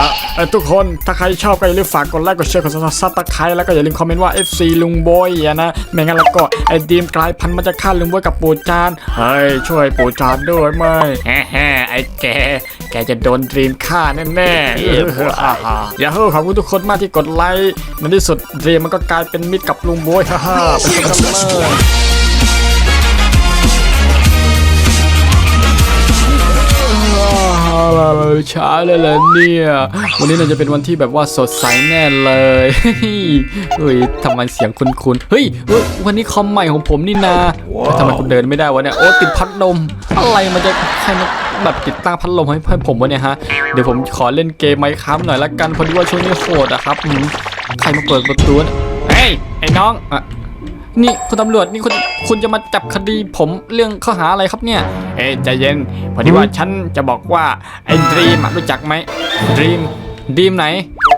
อะเอ่อทุกคนถ้าใครชอบก็อย่าลืมฝากกดไลค์กดแชร์กดซับสไครต์แล้วก็อย่าลืมคอมเมนต์ว่า FC ลุงโบยอะนะไม่งั้นแล้วก็ไอ้ดีมกลายพันธุ์มันจะฆ่าลุงโบยกับปู่จานเฮ้ยช่วยปู่จานด้วยไหมแฮ่ๆไอ้แกแกจะโดนดีมฆ่าแน่ๆเออฮ่าฮ่าอย่าเฮ้อขอบคุณทุกคนมากที่กดไลค์ในที่สุดดีมมันก็กลายเป็นมิตรกับลุงโบยฮ่าฮ่าไปชมกันเล ยช้าเลยเหรอเนี่ย วันนี้น่าจะเป็นวันที่แบบว่าสดใสแน่เลยเฮ้ยทำไมเสียงคุ้นๆเฮ้ยเฮ้ยวันนี้คอมใหม่ของผมนี่นาแล้วทำไมคุณเดินไม่ได้วะเนี่ยโอ้ติดพัดลมอะไรมันจะใครมาแบบติดตั้งพัดลมให้ให้ผมวะเนี่ยฮะเดี๋ยวผมขอเล่นเกมไหมครับหน่อยละกันพอดีว่าช่วงนี้โหดอะครับอืมใครมาเปิดประตูน่ะเฮ้ยไอ้น้องอะ นี่คุณตำรวจนี่คุณคุณจะมาจับคดีผมเรื่องข้อหาอะไรครับเนี่ย เอ้ยใจเย็นพอดีว่าฉันจะบอกว่าไอ้ดีมรู้จักไหมดีมดีมไหน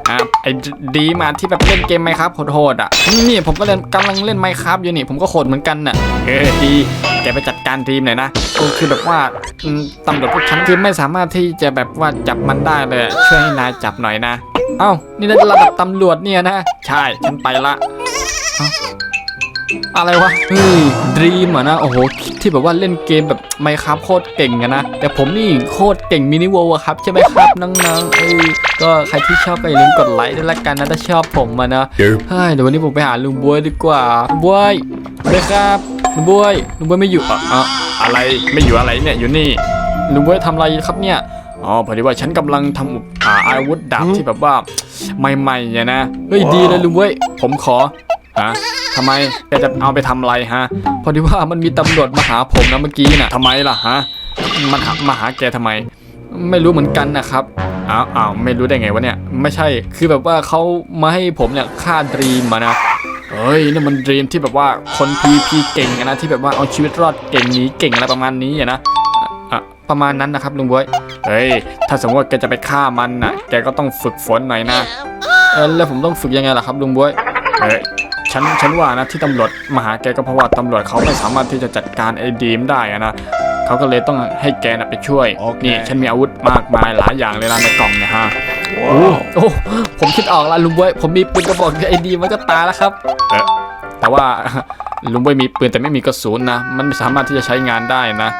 อ่าไอ้ดีมอะที่แบบเล่นเกมไหมครับโหดๆอะนี่ผมก็เล่นกำลังเล่นไมครับอยู่นี่ผมก็โหดเหมือนกันน่ะเออดีแกไปจัดการดีมหน่อยนะก็คือแบบว่าตำรวจพวกฉันคือไม่สามารถที่จะแบบว่าจับมันได้เลยช่วยให้นายจับหน่อยนะเอ้านี่ระดับตำรวจเนี่ยนะ ใช่ฉันไปละ อะไรวะเฮ้ยดีมอะนะ โอ้โห ที่แบบว่าเล่นเกมแบบไมครับโคตรเก่งอะนะ แต่ผมนี่โคตรเก่งมินิโวอะครับ ใช่ไหมครับน้องๆเอ้ยก็ใครที่ชอบก็อย่าลืมกดไลค์ด้วยละกันนะถ้าชอบผมอะนะเฮ้ยเดี๋ยววันนี้ผมไปหาลุงบวยดีกว่าลุงบวยไปครับลุงบวยลุงบวยไม่อยู่อะอะอะไรไม่อยู่อะไรเนี่ยอยู่นี่ลุงบวยทำอะไรครับเนี่ยอ๋อพอดีว่าฉันกำลังทำอุปอ่าอาวุธดาบที่แบบว่าใหม่ๆเนี่ยนะเฮ้ยดีเลยลุงบวยผมขอฮะ ทำไมแกจะเอาไปทำอะไรฮะ พอดีว่ามันมีตำรวจมาหาผมนะเมื่อกี้น่ะทำไมล่ะฮะ มันมาหาแกทำไม ไม่รู้เหมือนกันนะครับ อ้าวอ้าวไม่รู้ได้ไงวะเนี่ย ไม่ใช่ คือแบบว่าเขามาให้ผมเนี่ยฆ่าดรีมมานะเฮ้ยนี่มันดรีมที่แบบว่าคน PVP เก่งนะที่แบบว่าเอาชีวิตรอดเก่งหนีเก่งอะไรประมาณนี้นะอะประมาณนั้นนะครับลุงบวยเฮ้ย ถ้าสมมติว่าแกจะไปฆ่ามันน่ะแกก็ต้องฝึกฝนหน่อยนะ เออแล้วผมต้องฝึกยังไงล่ะครับลุงบวยเอ้ย ฉันฉันว่านะที่ตำรวจมาหาแกก็เพราะว่าตำรวจเขาไม่สามารถที่จะจัดการไอ้ดีมได้อะนะเขาก็เลยต้องให้แกน่ะไปช่วย โอเค นี่ฉันมีอาวุธมากมายหลายอย่างเลยนะในกล่องเนี่ยฮะ โอ้โอ้ผมคิดออกแล้วลุงบวยผมมีปืนกระบอกไอ้ดีมมันก็ตายแล้วครับเออแต่ว่า ลุงบวยมีปืนแต่ไม่มีกระสุนนะ มันไม่สามารถที่จะใช้งานได้นะ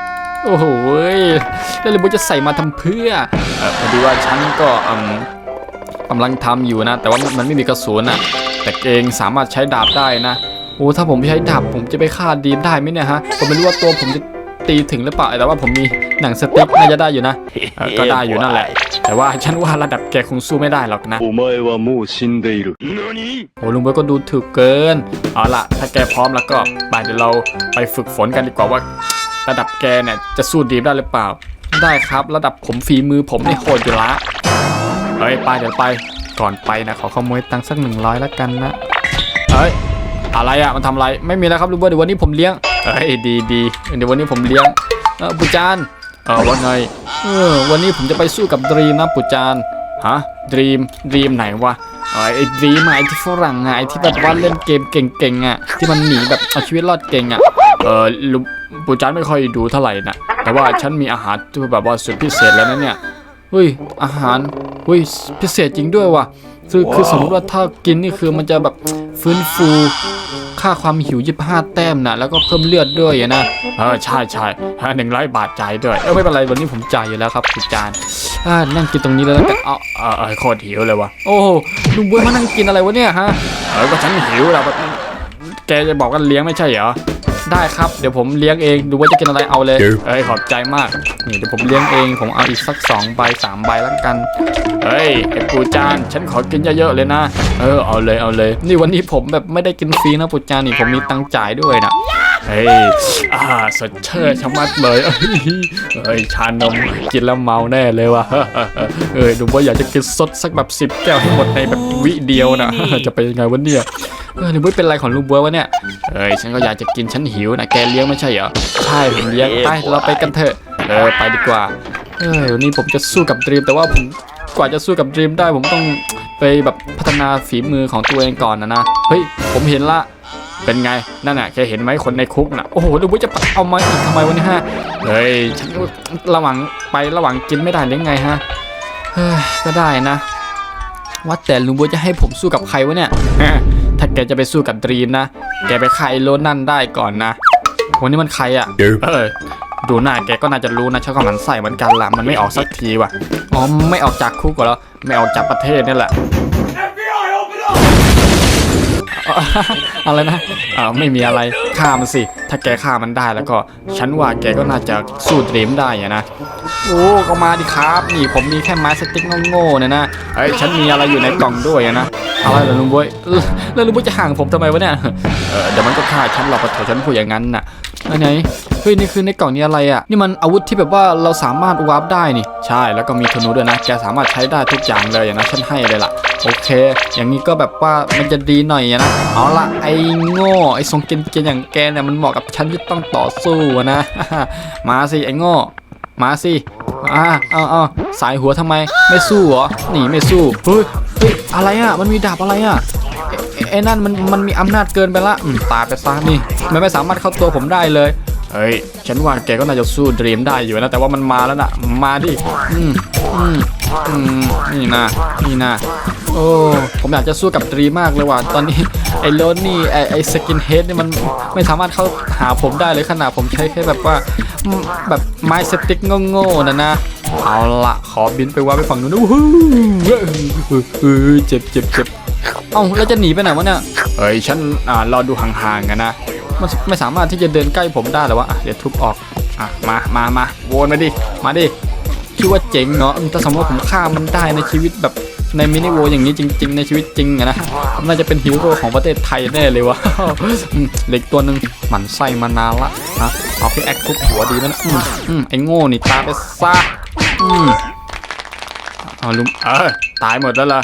โอ้โหยแล้วลุงบวยจะใส่มาทำเพื่อเออพอดีว่าฉันก็อืมกำลังทำอยู่นะ แต่ว่ามันไม่มีกระสุนอะ แต่เองสามารถใช้ดาบได้นะโอ้ถ้าผมใช้ดาบผมจะไปฆ่าดีมได้ไหมเนี่ยฮะผมไม่รู้ว่าตัวผมจะตีถึงหรือเปล่าแต่ว่าผมมีหนังสติ๊กน่าจะได้อยู่นะก็ได้อยู่นั่นแหละ แต่ว่าฉันว่าระดับแกคงสู้ไม่ได้หรอกนะโอ้ลุงเบิร์ก็ดูถึกเกินเอาล่ะ ถ้าแกพร้อมแล้วก็ไปเดี๋ยวเราไปฝึกฝนกันดีกว่าว่า ระดับแกเนี่ยจะสู้ดีมได้หรือเปล่า ได้ครับ ระดับผมฝีมือผมในโคตรอยู่ละเฮ้ยไปเดี๋ยวไป ก่อนไปนะขอขโมยตังค์สักหนึ่งร้อยล้วกันนะเฮ้ยอะไรอะมันทำอะไรไม่มีแล้วครับลุงเบิร์ตเดี๋ยววันนี้ผมเลี้ยงเฮ้ยดีดีเดี๋ยววันนี้ผมเลี้ยงเออปุจานเออว่าไงเออวันนี้ผมจะไปสู้กับดรีมนะปุจานฮะดรีมดรีมไหนวะเออไอ้ดรีมไอ้ที่ฝรั่งไอ้ที่แบบว่าเล่นเกมเก่งๆอะที่มันหนีแบบเอาชีวิตรอดเก่งอะเออลุงปูจานไม่ค่อยดูเท่าไหร่นะแต่ว่าฉันมีอาหารที่แบบว่าสุดพิเศษแล้วนะเนี่ย เฮ้ยอาหารเฮ้ยพิเศษจริงด้วยว่ะคือคือสมมติว่าถ้ากินนี่คือมันจะแบบฟื้นฟูค่าความหิว25แต้มนะแล้วก็เพิ่มเลือดด้วยอะนะเออใช่ใช่หนึ่งร้อยบาทจ่ายด้วยเออไม่เป็นไรวันนี้ผมจ่ายอยู่แล้วครับปูจานอ่านั่งกินตรงนี้แล้วกันเอาเออเออโคตรหิวเลยว่ะโอ้โหลุงบวยมานั่งกินอะไรวะเนี่ยฮะเออก็ฉันหิวแล้วแบบแกจะบอกว่าเลี้ยงไม่ใช่เหรอ ได้ครับเดี๋ยวผมเลี้ยงเองดูว่าจะกินอะไรเอาเลยเดี๋ยวเอ้ยขอบใจมากนี่เดี๋ยวผมเลี้ยงเองผมเอาอีกสักสองใบสามใบแล้วกันเฮ้ยไอ้ปูจานฉันขอกินเยอะๆเลยนะ เออเอาเลยเอาเลย นี่วันนี้ผมแบบไม่ได้กินฟรีนะปูจานนี่ผมมีตังค์จ่ายด้วยนะเฮ้ยอ่าสดเชยชะมัดเลยเอ้ยเฮ้ยชานมกินแล้วเมาแน่เลยว่ะเอ้ยดูว่าอยากจะกินสดสักแบบสิบแก้วให้หมดในแบบวิเดียวนะจะไปยังไงวะเนี่ย เออหนูบุ้ยเป็นไรของลุงบัววะเนี่ยเอ้ยฉันก็อยากจะกินฉันหิวนะแกเลี้ยงไม่ใช่เหรอใช่ผมเลี้ยงไปเราไปกันเถอะเออไปดีกว่าเอ้ยวันนี้ผมจะสู้กับดรีมแต่ว่าผมกว่าจะสู้กับดรีมได้ผมต้องไปแบบพัฒนาฝีมือของตัวเองก่อนนะนะเฮ้ยผมเห็นละเป็นไง นั่นน่ะแกเห็นไหมคนในคุกน่ะ โอ้โหดูว่าจะเอามาอีกทำไมวะเนี่ยฮะ เฮ้ย ฉันระหว่างไประหว่างกินไม่ได้หรือไงฮะ เฮ้ย ก็ได้นะ ว่าแต่ลุงบัวจะให้ผมสู้กับใครวะเนี่ย ถ้าแกจะไปสู้กับดรีมนะ แกไปฆ่าไอ้โลนั่นได้ก่อนนะวันนี้มันใครอะ่ะ เออ ดูหน้าแกก็น่าจะรู้นะฉันก็หมันใส่เหมือนกันละมันไม่ออกสักทีว่ะ อ๋อ ไม่ออกจากคุกเหรอไม่ออกจากประเทศนี่แหละอะไรนะอ่าไม่มีอะไรฆ่ามันสิ ถ้าแกฆ่ามันได้แล้วก็ ฉันว่าแกก็น่าจะสู้ดรีมได้อะนะ โอ้ก็มาดิครับ นี่ผมมีแค่ไม้สติ๊กโง่ๆเนี่ยนะเฮ้ยฉันมีอะไรอยู่ในกล่องด้วยนะอะไรเหรอลุงบวยเออแล้วลุงบวยจะห่างผมทำไมวะเนี่ยเออเดี๋ยวมันก็ฆ่าฉันหรอกปะโถฉันพูดอย่างนั้นน่ะไหนเฮ้ยนี่คือในกล่องนี้อะไรอะนี่มันอาวุธที่แบบว่าเราสามารถวาร์ปได้นี่ ใช่แล้วก็มีธนูด้วยนะแกสามารถใช้ได้ทุกอย่างเลยอะนะฉันให้เลยล่ะโอเค อย่างนี้ก็แบบว่ามันจะดีหน่อยอนะเอาละไอ้โง่ไอ้ทรงเกรียนอย่างแกเนี่ยมันเหมาะกับฉันที่ต้องต่อสู้นะ มาสิไอ้โง่มาสิ อ่าเอาเอาสายหัวทำไม ไม่สู้เหรอ หนีไม่สู้ เฮ้ยเฮ้ยอะไรอะ มันมีดาบอะไรอะไอ้นั่นมันมันมีอำนาจเกินไปละตายไปซะนี่มันไม่สามารถเข้าตัวผมได้เลยเฮ้ย ฉันว่าแกก็น่าจะสู้ดรีมได้อยู่นะ แต่ว่ามันมาแล้วนะมาดิ อืมอืมอืมนี่นะ นี่นะ โอ้ผมอยากจะสู้กับดรีมากเลยว่ะตอนนี้ไอ้โลนนี่ไอ้ไอ้สกินเฮดนี่มันไม่สามารถเข้าหาผมได้เลยขนาดผมใช้แค่แบบว่าแบบไม้สติ๊กโง่ๆนะนะเอาละขอบินไปว่าไปฝั่งนู้นนะวู้ฮู้เออเจ็บเจ็บเจ็บเอ้าแล้วจะหนีไปไหนวะเนี่ยเฮ้ยฉันอ่ารอดูห่างๆกันนะมันไม่สามารถที่จะเดินใกล้ผมได้หรอวะอะเดี๋ยวทุบออกอะมามามาวนมาดิมาดิคิดว่าเจ๋งเนาะถ้าสมมติว่าผมฆ่ามันได้ในชีวิตแบบ ในมินิโวอย่างนี้จริง ๆ ในชีวิตจริงอะนะผมน่าจะเป็นฮีโร่ของประเทศไทยแน่เลยวะอืมเหล็กตัวหนึ่งหมันไส้มานานละนะเอาพี่แอคทุบหัวดีไหมนะอืมอืมไอ้โง่นี่ตายไปซะอืมเอาลุมเออตายหมดแล้วเหรอ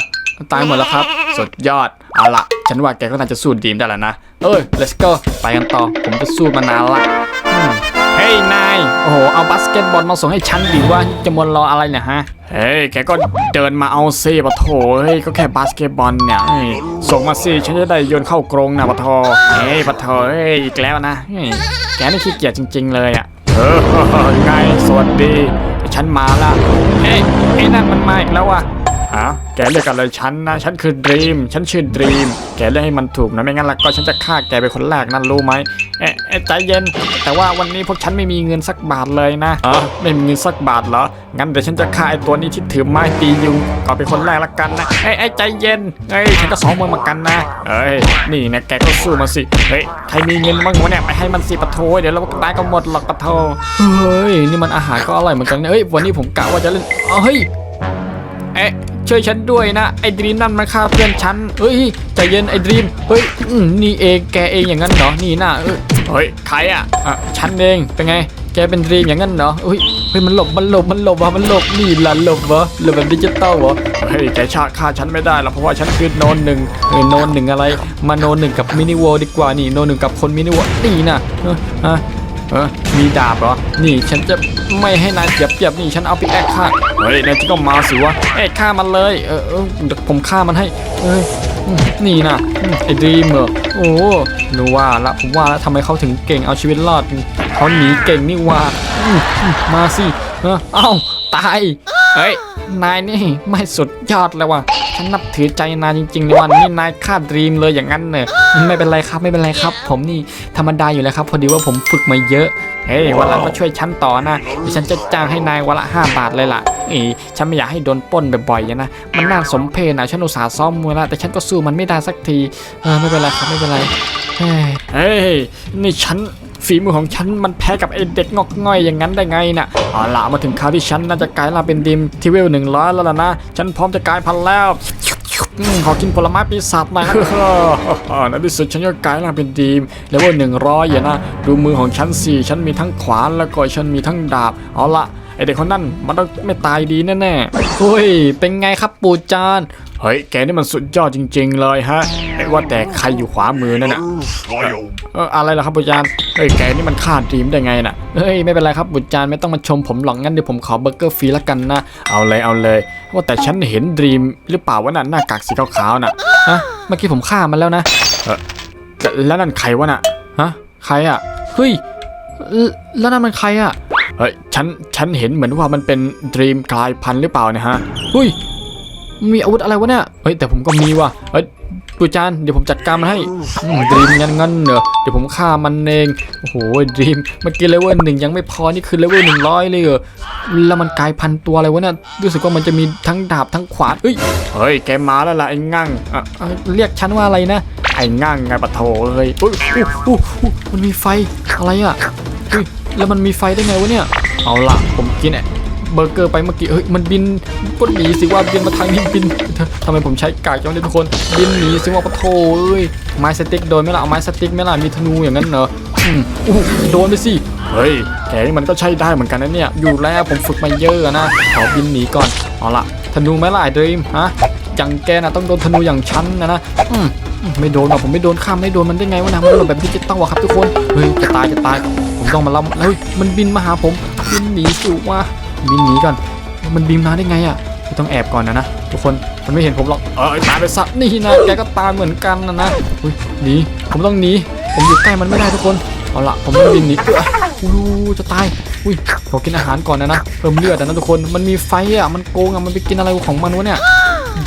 ตายหมดแล้วครับสุดยอดเอาละฉันว่าแกก็น่าจะสู้ดีมได้แล้วนะเอ้ย let's go ไปกันต่อผมจะสู้มานานละอืมเฮ้ยนายโอ้โหเอาบาสเกตบอลมาส่งให้ฉันดิว่าจะมวนรออะไรเนี่ยฮะเฮ้ยแกก็เดินมาเอาซิปะโถเฮ้ยก็แค่บาสเกตบอลเนี่ยเฮ้ยส่งมาสิฉันจะได้โยนเข้ากรงนะปะโถเฮ้ยปะโถเฮ้ยอีกแล้วนะเฮ้ยแกนี่ขี้เกียจจริง ๆ เลยอะเออไงสวัสดี ฉันมาละเฮ้ยไอ้นั่นมันมาอีกแล้วอะะแกเรียกอะไรฉันนะฉันคือดรีมฉันชื่อดรีมแกเรียกให้มันถูกนะไม่งั้นล้วก็ฉันจะฆ่าแกเป็นคนแรกนั่นรู้ไหมเอ๊ะเอ๊ะใจเย็น แต่ว่าวันนี้พวกฉันไม่มีเงินสักบาทเลยนะอ๋อไม่มีเงินสักบาทเหรองั้นเดี๋ยวฉันจะฆ่าไอ้ตัวนี้ที่ถือไม้ตียุงก็เป็นคนแรกละกันนะเอ้ยเอ้ยใจเย็นเอ้ยฉันก็สองมือเหมือนกันนะเอ้ยนี่นะแกก็สู้มาสิเฮ้ยใครมีเงินบ้างวะเนี่ยไปให้มันสิปะโถเดี๋ยวเราตายก็หมดหรอกปะโถเฮ้ยนี่มันอาหารก็อร่อยเหมือนกันนะเอ้ยวันนี้ผมกะว่าจะเล่นอ๋อเฮ้ยเอ๊ะช่วยฉันด้วยนะ ไอ้ดรีมนั่นมันฆ่าเพื่อนฉัน เฮ้ยใจเย็นไอ้ดรีม เฮ้ยนี่เองแกเองอย่างนั้นเหรอ นี่น่าเฮ้ยใครอะอะฉันเองเป็นไงแกเป็นดรีมอย่างนั้นเหรอเฮ้ยเฮ้ยมันหลบมันหลบมันหลบวะมันหลบนี่ละหลบวะหลบแบบดิจิตอลวะเฮ้ยแกชาฆ่าฉันไม่ได้หรอกเพราะว่าฉันคือโนนหนึ่งเออโนนหนึ่งอะไร มาโนนหนึ่งกับมินิวอลดีกว่านี่โนนหนึ่งกับคนมินิวอลนี่นะออฮะ เออมีดาบเหรอ นี่ฉันจะไม่ให้นายเจ็บเจ็บนี่ฉันเอาไปแอคฆ่าเฮ้ยนายจะก็มาสิวะเอ้ฆ่ามันเลย เออเออผมฆ่ามันให้ เอ้ยอืมนี่นะไอ้ดีมเหรอโอ้หนูว่าละผมว่าแล้วทำไมเขาถึงเก่งเอาชีวิตรอดเขาหนีเก่งนี่ว่ามาสิเออเอ้าตายเฮ้ยนายนี่ไม่สุดยอดเลยว่ะ ฉันนับถือใจนายจริงๆเลยวันนี้นายฆ่าดรีมเลยอย่างนั้นเนอะไม่เป็นไรครับไม่เป็นไรครับ ผมนี่ธรรมดาอยู่แล้วครับ พอดีว่าผมฝึกมาเยอะเฮ้ยวันหลังมาช่วยฉันต่อนะเดี๋ยวฉันจะจ้างให้นายวันละห้าบาทเลยล่ะอีฉันไม่อยากให้โดนป้นบ่อยๆนะมันน่าสมเพชนะฉันอุตส่าห์ซ้อมมวยล้วแต่ฉันก็สู้มันไม่ได้สักทีเออไม่เป็นไรครับไม่เป็นไรเฮ้เฮ้ยนี่ฉัน ฝีมือของฉันมันแพ้กับไอเด็กงอกง่อยอย่างนั้นได้ไงน่ะเอาล่ะมาถึงคราวที่ฉันน่าจะกลายร่างเป็นดิมที่เวลหนึ่งร้อยแล้วล่ะนะ ฉันพร้อมจะกลายพันธุ์แล้วขอกินผลไม้ปีศาจหน่อยนะในที่สุดฉันก็กลายร่างเป็นดีมเลเวลหนึ่งร้อยอย่านะ ดูมือของฉันสิฉันมีทั้งขวานแล้วก็ฉันมีทั้งดาบ เอาละ เด็กคนนั้นมันต้องไม่ตายดีแน่ๆเฮ้ย เป็นไงครับปู่จานเฮ้ย แกนี่มันสุดยอดจริง ๆ เลยฮะไอ้ว่าแต่ใครอยู่ขวามือนั่นน่ะเอออะไรล่ะครับบุญจานเฮ้ย แกนี่มันฆ่าดีมได้ไงน่ะ เฮ้ย ไม่เป็นไรครับบุญจานไม่ต้องมาชมผมหรอกงั้นเดี๋ยวผมขอเบอร์เกอร์ฟรีละกันนะ เอาเลยเอาเลย ว่าแต่ฉันเห็นดีมหรือเปล่าว่าน่ะหน้ากากสีขาวๆน่ะ ฮะ เมื่อกี้ผมฆ่ามันแล้วนะ เออแล้วนั่นใครวะน่ะ ฮะ ใครอะ เฮ้ย แล้วนั่นมันใครอะ ฮ้ยฉันฉันเห็นเหมือนว่ามันเป็นดรีมกลายพันธุ์หรือเปล่านะฮะอุ้ยมีอาวุธอะไรวะเนี่ยเฮ้ยแต่ผมก็มีว่ะเฮ้ยปูจานเดี๋ยวผมจัดการมันให้ดรีมงั้นงั้นเหรอเดี๋ยวผมฆ่ามันเองโอ้โหดรีมเมื่อกี้เลเวลหนึ่งยังไม่พอนี่คือเลเวลหนึ่งร้อยเลยเหรอแล้วมันกลายพันธุ์ตัวอะไรวะเนี่ยรู้สึกว่ามันจะมีทั้งดาบทั้งขวานเฮ้ยเฮ้ยแกมาแล้วล่ะไอ้งั่งเรียกฉันว่าอะไรนะไอ้งั่งไงปะโถเอ้ยอุ้ยอู้อู้อู้มันมีไฟอะไรอะ แล้วมันมีไฟได้ไงวะเนี่ย เอาล่ะ ผมกินเนี่ยเบอร์เกอร์ไปเมื่อกี้ เฮ้ย มันบินก็หนีสิว่าบินมาทางนี้บินทำไมผมใช้กากจังเลยทุกคน บินหนีสิว่าปะโถเอ้ย ไม้สติ๊กโดนไหมล่ะ เอาไม้สติ๊กไหมล่ะ มีธนูอย่างนั้นเหรออืมอู้โดนไปสิ เฮ้ย แกนี่มันก็ใช้ได้เหมือนกันนะเนี่ย อยู่แล้วผมฝึกมาเยอะนะขอบินหนีก่อน เอาล่ะ ธนูไหมล่ะไอ้ดรีมฮะอย่างแกน่ะต้องโดนธนูอย่างฉันนะนะอืมไม่โดนหรอกผมไม่โดนข้ามไม่โดนมันได้ไงวะนะมันโดนแบบดิจิตอลอะครับทุกคน เฮ้ย จะตายจะตาย ต้องมาล้ำเฮ้ยมันบินมาหาผมบินหนีสู่ว่าบินหนีก่อน มันบินมาได้ไงอะไม่ต้องแอบก่อนนะนะทุกคนมันไม่เห็นผมหรอกเออตายไปซะนี่นะแกก็ตายเหมือนกันนะนะอุ้ยหนีผมต้องหนีผมอยู่ใกล้มันไม่ได้ทุกคนเอาละผมต้องบินหนีเอออู้จะตายอุ้ยขอกินอาหารก่อนนะนะเพิ่มเลือดนะทุกคนมันมีไฟอะมันโกงอะมันไปกินอะไรของมันวะเนี่ย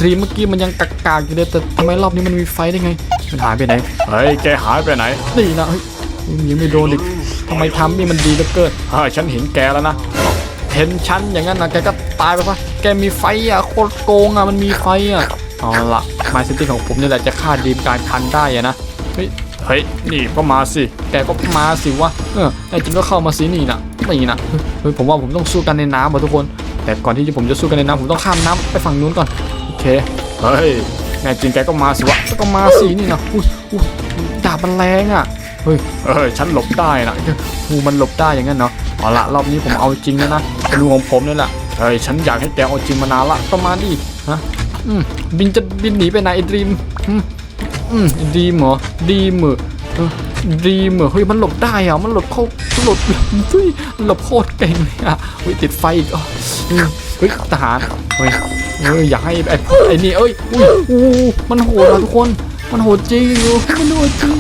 ดรีมเมื่อกี้มันยังกากๆอยู่เลยแต่ทำไมรอบนี้มันมีไฟได้ไงมันหายไปไหนเฮ้ยแกหายไปไหนนี่นะเฮ้ยยังไม่โดนอีก ทำไมทำนี่มันดีเหลือเกินเฮ้ยฉันเห็นแกแล้วนะเห็นฉันอย่างนั้นนะแกก็ตายไปปะแกมีไฟอะโคตรโกงอะมันมีไฟอะเอาละไมซิตี้ของผมนี่แหละจะฆ่าดีมกายพันได้อะนะเฮ้ยเฮ้ยนี่ก็มาสิ แกก็มาสิวะเออไอ้จริงก็เข้ามาสินี่นะนี่นะเฮ้ยผมว่าผมต้องสู้กันในน้ำว่ะทุกคน แต่ก่อนที่ผมจะสู้กันในน้ำผมต้องข้ามน้ำไปฝั่งนู้นก่อนโอเคเฮ้ยแน่จริงแกก็มาสิวะก็มาสินี่นะอุ้ยอุ้ยดาบมันแรงอะ เฮ้ยเฮ้ยฉันหลบได้นะงูมันหลบได้อย่างนั้นเนาะเอาละรอบนี้ผมเอาจริงแล้วนะเป็นรูของผมนี่แหละเฮ้ยฉันอยากให้แกเอาจริงมานานละก็มาดิฮะอืมบินจะบินหนีไปไหนไอ้ดรีมอืมอืมดีมเหรอดีมเหรอเออดีมเหรอเฮ้ยมันหลบได้อะมันหลบเข้ามันหลบเฮ้ยหลบโคตรเก่งเลยอะเฮ้ยติดไฟอีกอ๋อเฮ้ยเฮ้ยทหารเฮ้ยเฮ้ยอยากให้ไอ้ไอ้นี่เอ้ยอุ้ยอู้มันโหดอะทุกคน มันโหดจริงอยู่มันโหดจริง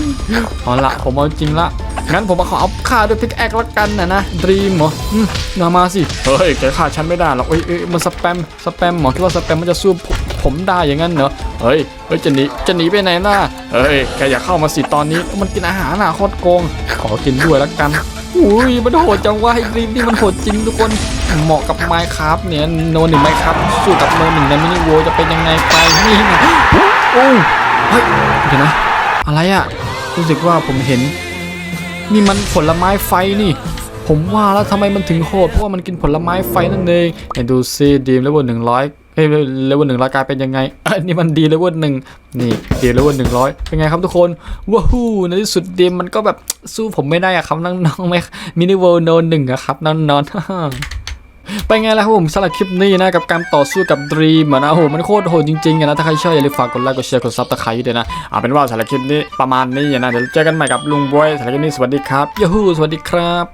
เอาละผมเอาจริงละ งั้นผมมาขอเอาฆ่าด้วยพิกแอคละกันนะนะดรีมเหรออืมนามาสิ เฮ้ยแกฆ่าฉันไม่ได้หรอกเอ้ยเอ้ยมันสแปม สแปมหมอคิดว่าสแปมมันจะสู้ผมผมได้อย่างนั้นเหรอ เฮ้ย เฮ้ยจะหนี จะหนีไปไหนล่ะ เฮ้ยแกอย่าเข้ามาสิตอนนี้ มันกินอาหารน่ะโคตรโกง ขอกินด้วยละกันอุ้ยมันโหดจังวะไอ้ดรีมนี่มันโหดจริงทุกคนเหมาะกับไมค์ครับเนี่ยโนหนึ่งไมค์ครับสู้กับโนหนึ่งในมินิโวจะเป็นยังไงไปนี่นะโอ้ยเฮ้ยเดี๋ยวนะอะไรอะ รู้สึกว่าผมเห็น นี่มันผลไม้ไฟนี่ ผมว่าแล้วทำไมมันถึงโหดเพราะว่ามันกินผลไม้ไฟนั่นเองไหนดูซิดีมเลเวลหนึ่งร้อยเฮ้ยเลเวลหนึ่งร้อยกลายเป็นยังไงอันนี้มันดีเลเวลหนึ่งนี่ดีเลเวลหนึ่งร้อยเป็นไงครับทุกคนว้าวในที่สุดดีมมันก็แบบสู้ผมไม่ได้อะครับน้องๆไหมมินิเวลโนหนึ่งอะครับน้องๆ ไปไงล่ะครับผมสำหรับคลิปนี้นะกับการต่อสู้กับดรีมนะโอ้โหมันโคตรโหดจริงๆอะนะถ้าใครชอบอย่าลืมฝากกดไลค์กดแชร์กดซับสไครต์ด้วยนะเอาเป็นว่าสำหรับคลิปนี้ประมาณนี้นะเดี๋ยวเจอกันใหม่กับลุงบอยสำหรับคลิปนี้สวัสดีครับยูฮูสวัสดีครับ